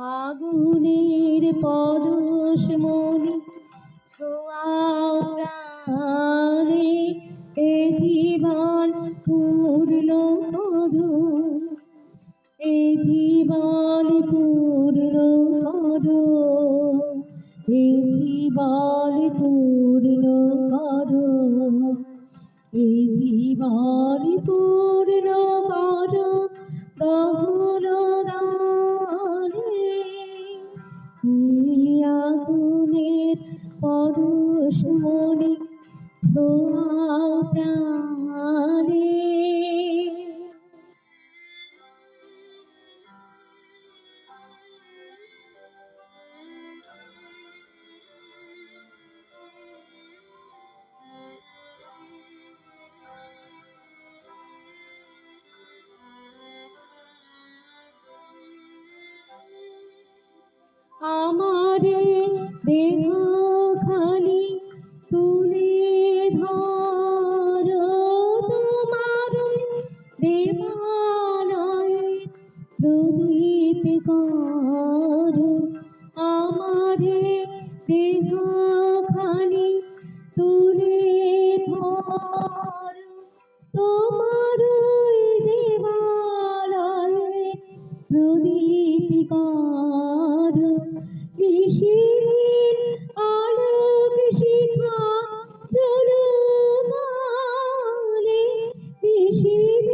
আগুনের পরশ মনি ছোঁয়াও এ জীবন পূর্ণ করো এ জীবন পূর্ণ করো এ জীবন পূর্ণ করো এ জীবন পূর্ণ আমারে দেহ খানি প্রদীপ কর। আমারে দেহ খানি তুলে ধর। তোমার দেবালয় প্রদীপ কর। নিশিদিন আলোক শিখা জলগানে নিশিদিন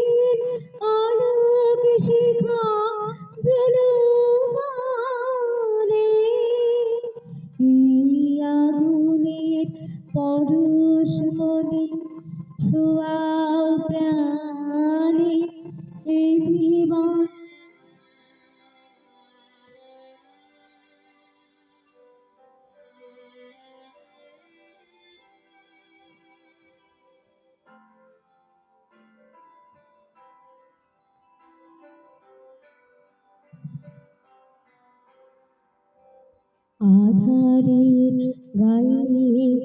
আধারের গায়ে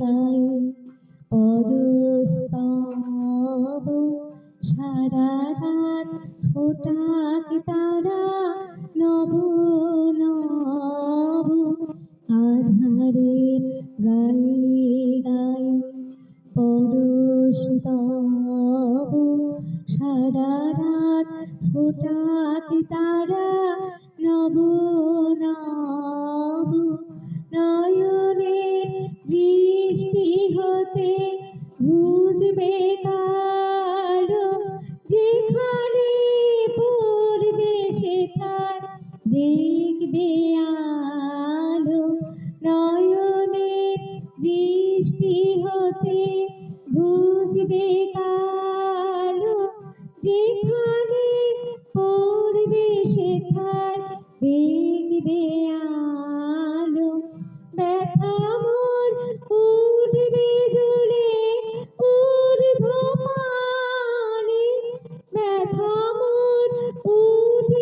গায়ে পরস্তব সারা রাত ফোটাক বুঝবে কালো যেখানে পড়বে সেখান দেখবে আলো নয়নের দৃষ্টি হতে বুঝবে কালো যেখানে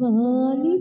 জীবন